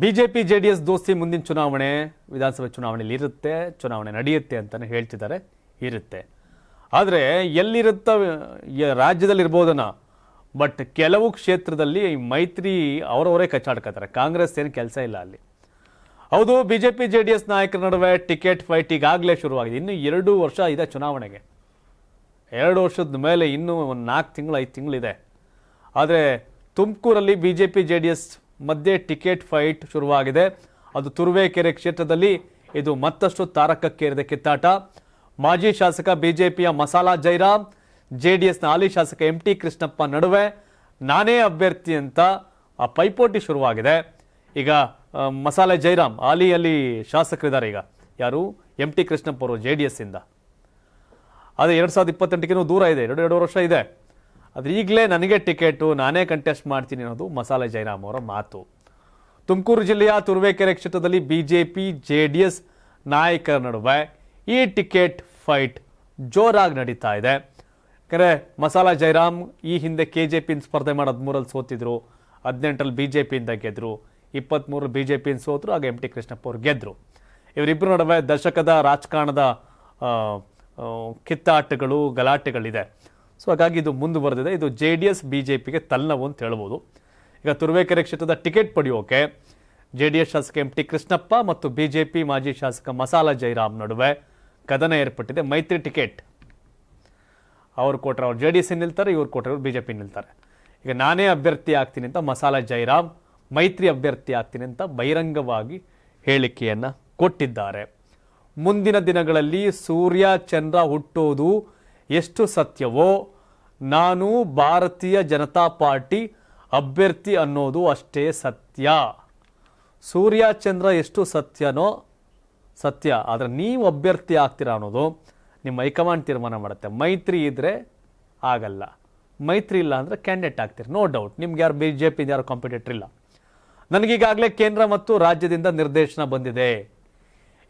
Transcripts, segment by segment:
BJP J D S ದೋಸ್ತಿ ಮುಂದಿನ ಚುನಾವಣೆ ವಿಧಾನಸಭೆ ಚುನಾವಣೆಯಲ್ಲಿ ಇರುತ್ತೆ, ಚುನಾವಣೆ ನಡೆಯುತ್ತೆ ಅಂತಲೇ ಹೇಳ್ತಿದ್ದಾರೆ, ಇರುತ್ತೆ. ಆದರೆ ಎಲ್ಲಿರುತ್ತ ಯ- ರಾಜ್ಯದಲ್ಲಿ ಇರ್ಬೋದನ ಬಟ್ ಕೆಲವು ಕ್ಷೇತ್ರದಲ್ಲಿ ಮೈತ್ರಿ ಅವರವರೇ ಕಚ್ಚಾಡ್ಕೋತಾರೆ ಕಾಂಗ್ರೆಸ್ ಏನು ಕೆಲಸ ಇಲ್ಲ ಅಲ್ಲಿ. ಹೌದು, ಬಿಜೆಪಿ ಜೆ ಡಿ ಎಸ್ ನಾಯಕರ ನಡುವೆ ಟಿಕೆಟ್ ಫೈಟ್ ಈಗಾಗಲೇ ಶುರುವಾಗಿದೆ. ಇನ್ನು ಎರಡು ವರ್ಷ ಇದೆ ಚುನಾವಣೆಗೆ. ಎರಡು ವರ್ಷದ ಮೇಲೆ ಇನ್ನೂ ಒಂದು ನಾಲ್ಕು ತಿಂಗಳು, ಐದು ತಿಂಗಳಿದೆ ಆದರೆ ತುಮಕೂರಲ್ಲಿ B J P J D S ಮಧ್ಯೆ ಟಿಕೆಟ್ ಫೈಟ್ ಶುರುವಾಗಿದೆ. ಅದು ತುರುವೇಕೆರೆ ಕ್ಷೇತ್ರದಲ್ಲಿ ಇದು ಮತ್ತಷ್ಟು ತಾರಕಕ್ಕೇರಿದ ಕಿತ್ತಾಟ. ಮಾಜಿ ಶಾಸಕ ಬಿಜೆಪಿಯ ಮಸಾಲಾ ಜೈರಾಮ್ ಜೆ ಡಿ ಎಸ್ನ ಹಾಲಿ ಶಾಸಕ ಎಂ ಟಿ ಕೃಷ್ಣಪ್ಪ ನಡುವೆ ನಾನೇ ಅಭ್ಯರ್ಥಿ ಅಂತ ಆ ಪೈಪೋಟಿ ಶುರುವಾಗಿದೆ. ಈಗ ಮಸಾಲೆ ಜೈರಾಮ್ ಹಾಲಿಯಲ್ಲಿ ಶಾಸಕರಿದ್ದಾರೆ ಈಗ. ಯಾರು? ಎಂ ಟಿ ಕೃಷ್ಣಪ್ಪ ಅವರು ಜೆ ಡಿ ಎಸ್ ಇಂದ ಅದೇ ಎರಡು ಸಾವಿರದ ಇಪ್ಪತ್ತೆಂಟಕ್ಕೂ ದೂರ ಇದೆ. ಎರಡು ಎರಡು ವರ್ಷ ಇದೆ. ಆದರೆ ಈಗಲೇ ನನಗೆ ಟಿಕೆಟು, ನಾನೇ ಕಂಟೆಸ್ಟ್ ಮಾಡ್ತೀನಿ ಅನ್ನೋದು ಮಸಾಲೆ ಜಯರಾಮ್ ಅವರ ಮಾತು. ತುಮಕೂರು ಜಿಲ್ಲೆಯ ತುರುವೇಕೆರೆ ಕ್ಷೇತ್ರದಲ್ಲಿ ಬಿಜೆಪಿ ಜೆ ಡಿ ಎಸ್ ನಾಯಕರ ನಡುವೆ ಈ ಟಿಕೆಟ್ ಫೈಟ್ ಜೋರಾಗಿ ನಡೀತಾ ಇದೆ. ಯಾಕಂದರೆ ಮಸಾಲಾ ಜಯರಾಮ್ ಈ ಹಿಂದೆ ಕೆ ಜೆ ಪಿನ ಸ್ಪರ್ಧೆ ಮಾಡಿ ಹದಿಮೂರಲ್ಲಿ ಸೋತಿದ್ರು, ಹದಿನೆಂಟರಲ್ಲಿ ಬಿ ಜೆ ಪಿಯಿಂದ ಗೆದ್ದರು ಇಪ್ಪತ್ತ್ಮೂರು ಬಿ ಜೆ ಪಿಯಿಂದ ಸೋತರು, ಆಗ ಎಂ ಟಿ ಕೃಷ್ಣಪ್ಪ ಅವರು ಗೆದ್ದರು ಇವರಿಬ್ಬರ ನಡುವೆ ದಶಕದ ರಾಜಕಾರಣದ ಕಿತ್ತಾಟಗಳು, ಗಲಾಟೆಗಳಿದೆ. ಸೊ ಹಾಗಾಗಿ ಇದು ಮುಂದುವರೆದಿದೆ ಇದು J D S B J ಪಿಗೆ ತಲ್ಲವು ಅಂತ ಹೇಳ್ಬೋದು. ಈಗ ತುರುವೇಕೆರೆ ಕ್ಷೇತ್ರದ ಟಿಕೆಟ್ ಪಡೆಯೋಕೆ ಜೆ ಡಿ ಎಸ್ ಶಾಸಕ ಎಂ ಟಿ ಕೃಷ್ಣಪ್ಪ ಮತ್ತು ಬಿ ಜೆ ಪಿ ಮಾಜಿ ಶಾಸಕ ಮಸಾಲಾ ಜೈರಾಮ್ ನಡುವೆ ಕದನ ಏರ್ಪಟ್ಟಿದೆ. ಮೈತ್ರಿ ಟಿಕೆಟ್. ಅವ್ರು ಕೊಟ್ಟರೆ ಅವ್ರು ಜೆ ಡಿ ಎಸ್ ನಿಲ್ತಾರೆ, ಇವ್ರು ಕೊಟ್ಟರೆ ಬಿ ಜೆ ಪಿ ನಿಲ್ತಾರೆ. ಈಗ ನಾನೇ ಅಭ್ಯರ್ಥಿ ಆಗ್ತೀನಿ ಅಂತ ಮಸಾಲಾ ಜೈರಾಮ್ ಮೈತ್ರಿ ಅಭ್ಯರ್ಥಿ ಆಗ್ತೀನಿ ಅಂತ ಬಹಿರಂಗವಾಗಿ ಹೇಳಿಕೆಯನ್ನು ಕೊಟ್ಟಿದ್ದಾರೆ. ಮುಂದಿನ ದಿನಗಳಲ್ಲಿ ಸೂರ್ಯ, ಚಂದ್ರ ಹುಟ್ಟೋದು ಎಷ್ಟು ಸತ್ಯವೋ, ನಾನು ಭಾರತೀಯ ಜನತಾ ಪಾರ್ಟಿ ಅಭ್ಯರ್ಥಿ ಅನ್ನೋದು ಅಷ್ಟೇ ಸತ್ಯ. ಸೂರ್ಯ ಚಂದ್ರ ಎಷ್ಟು ಸತ್ಯನೋ, ಸತ್ಯ, ಆದರೆ ನೀವು ಅಭ್ಯರ್ಥಿ ಆಗ್ತೀರಾ ಅನ್ನೋದು ನಿಮ್ಮ ಹೈಕಮಾಂಡ್ ತೀರ್ಮಾನ ಮಾಡುತ್ತೆ. ಮೈತ್ರಿ ಇದ್ದರೆ ಆಗಲ್ಲ. ಮೈತ್ರಿ ಇಲ್ಲ ಅಂದರೆ ಕ್ಯಾಂಡಿಡೇಟ್ ಆಗ್ತೀರಿ, ನೋ ಡೌಟ್. ನಿಮ್ಗೆ ಯಾರು ಬಿ ಜೆ ಪಿ ಯಾರು ಕಾಂಪಿಟೇಟರ್ ಇಲ್ಲ. ನನಗೀಗಾಗಲೇ ಕೇಂದ್ರ ಮತ್ತು ರಾಜ್ಯದಿಂದ ನಿರ್ದೇಶನ ಬಂದಿದೆ.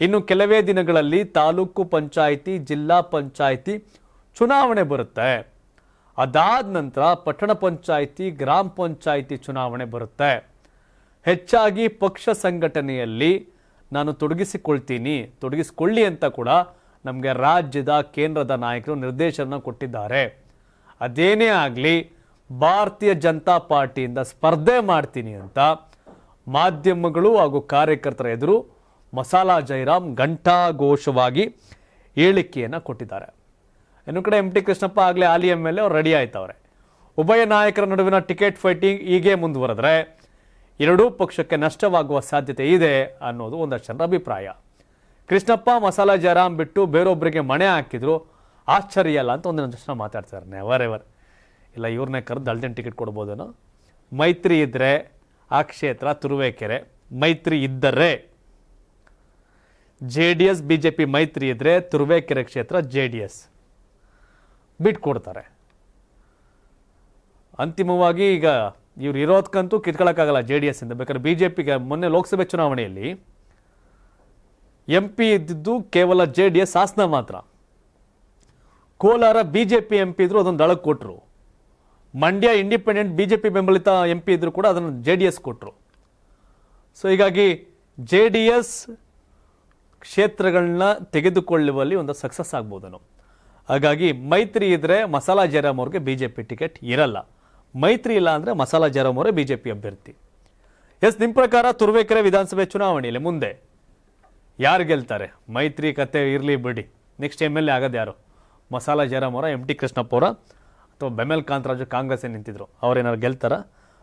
ಇನ್ನು ಕೆಲವೇ ದಿನಗಳಲ್ಲಿ ತಾಲೂಕು ಪಂಚಾಯಿತಿ, ಜಿಲ್ಲಾ ಪಂಚಾಯಿತಿ ಚುನಾವಣೆ ಬರುತ್ತೆ. ಅದಾದ ನಂತರ ಪಟ್ಟಣ ಪಂಚಾಯಿತಿ, ಗ್ರಾಮ ಪಂಚಾಯಿತಿ ಚುನಾವಣೆ ಬರುತ್ತೆ. ಹೆಚ್ಚಾಗಿ ಪಕ್ಷ ಸಂಘಟನೆಯಲ್ಲಿ ನಾನು ತೊಡಗಿಸಿಕೊಳ್ತೀನಿ. ತೊಡಗಿಸಿಕೊಳ್ಳಿ ಅಂತ ಕೂಡ ನಮಗೆ ರಾಜ್ಯದ, ಕೇಂದ್ರದ ನಾಯಕರು ನಿರ್ದೇಶನ ಕೊಟ್ಟಿದ್ದಾರೆ. ಅದೇನೇ ಆಗಲಿ, ಭಾರತೀಯ ಜನತಾ ಪಾರ್ಟಿಯಿಂದ ಸ್ಪರ್ಧೆ ಮಾಡ್ತೀನಿ ಅಂತ ಮಾಧ್ಯಮಗಳು ಹಾಗೂ ಕಾರ್ಯಕರ್ತರ ಎದುರು ಮಸಾಲಾ ಜೈರಾಮ್ ಘಂಟಾಘೋಷವಾಗಿ ಹೇಳಿಕೆಯನ್ನು ಕೊಟ್ಟಿದ್ದಾರೆ. ಇನ್ನು ಕಡೆ ಎಂ ಟಿ ಕೃಷ್ಣಪ್ಪ ಆಗಲೇ ಆಲಿ ಎಂ ಎಲ್ ಎ ಅವ್ರು ರೆಡಿ ಆಯ್ತವ್ರೆ. ಉಭಯ ನಾಯಕರ ನಡುವಿನ ಟಿಕೆಟ್ ಫೈಟಿಂಗ್ ಹೀಗೆ ಮುಂದುವರೆದ್ರೆ ಎರಡೂ ಪಕ್ಷಕ್ಕೆ ನಷ್ಟವಾಗುವ ಸಾಧ್ಯತೆ ಇದೆ ಅನ್ನೋದು ಒಂದಷ್ಟು ಜನರ ಅಭಿಪ್ರಾಯ. ಕೃಷ್ಣಪ್ಪ ಮಸಾಲಾ ಜಯರಾಮ್ ಬಿಟ್ಟು ಬೇರೊಬ್ಬರಿಗೆ ಮಣೆ ಹಾಕಿದ್ರು ಆಶ್ಚರ್ಯ ಅಲ್ಲ ಅಂತ ಒಂದೊಂದು ಜನ ಮಾತಾಡ್ತಾರೆ ನೆವರ್ ಎವರ್ ಇಲ್ಲ ಇವ್ರನ್ನೇ ಕರೆದು ಅಲ್ಟನ್ ಟಿಕೆಟ್ ಕೊಡ್ಬೋದೇನೋ? ಮೈತ್ರಿ ಇದ್ದರೆ ಆ ಕ್ಷೇತ್ರ ತುರುವೇಕೆರೆ, ಮೈತ್ರಿ ಇದ್ದರೆ J D S, B J P ಮೈತ್ರಿ ಇದ್ದರೆ ತುರುವೇಕೆರೆ ಕ್ಷೇತ್ರ ಜೆ ಡಿ ಎಸ್. ಬಿಟ್ಕೊಡ್ತಾರೆ. ಅಂತಿಮವಾಗಿ ಈಗ ಇವ್ರು ಇರೋದಕ್ಕಂತೂ ಕಿತ್ಕೊಳ್ಳೋಕ್ಕಾಗಲ್ಲ ಜೆ ಡಿ ಎಸ್ ಇಂದ. ಬೇಕಾದ್ರೆ ಬಿ ಜೆ ಪಿಗೆ ಮೊನ್ನೆ ಲೋಕಸಭೆ ಚುನಾವಣೆಯಲ್ಲಿ ಎಂ ಪಿ ಇದ್ದಿದ್ದು ಕೇವಲ ಜೆ ಡಿ ಎಸ್ ಹಾಸನ ಮಾತ್ರ. Kolar B J P M P ಇದ್ರು ಅದೊಂದು ದಳಕ್ಕೆ ಕೊಟ್ಟರು Mandya independent B J P ಬೆಂಬಲಿತ ಎಂ ಪಿ ಇದ್ರು ಕೂಡ ಅದನ್ನು ಜೆ ಡಿ ಎಸ್ ಕೊಟ್ಟರು ಸೊ ಹೀಗಾಗಿ ಜೆ ಡಿ ಎಸ್ ಕ್ಷೇತ್ರಗಳನ್ನ ತೆಗೆದುಕೊಳ್ಳುವಲ್ಲಿ ಒಂದು ಸಕ್ಸಸ್ ಆಗ್ಬೋದನು. ಹಾಗಾಗಿ ಮೈತ್ರಿ ಇದ್ರೆ ಮಸಾಲಾ ಜಯರಾಮ್ ಅವ್ರಿಗೆ ಬಿ ಜೆ ಪಿ ಟಿಕೆಟ್ ಇರಲ್ಲ. ಮೈತ್ರಿ ಇಲ್ಲ ಅಂದರೆ ಮಸಾಲಾ ಜಯರಾಮ್ ಅವರೇ ಬಿ ಜೆ ಪಿ ಅಭ್ಯರ್ಥಿ. ಎಸ್ ನಿಮ್ಮ ಪ್ರಕಾರ ತುರುವೇಕೆರೆ ವಿಧಾನಸಭೆ ಚುನಾವಣೆಯಲ್ಲಿ ಮುಂದೆ ಯಾರು ಗೆಲ್ತಾರೆ? ಮೈತ್ರಿ ಕತೆ ಇರಲಿ ಬಿಡಿ. ನೆಕ್ಸ್ಟ್ ಎಂ ಎಲ್ ಎ ಆಗೋದು ಯಾರು? ಮಸಾಲಾ ಜಯರಾಮ್ ಅವರ ಎಂ ಟಿ ಕೃಷ್ಣಪ್ಪ ಅವರ, ಅಥವಾ ಬೆಮೆಲ್ ಕಾಂತರಾಜು ಕಾಂಗ್ರೆಸ್ ನಿಂತಿದ್ರು. ಅವ್ರೇನಾದ್ರು ಗೆಲ್ತಾರ?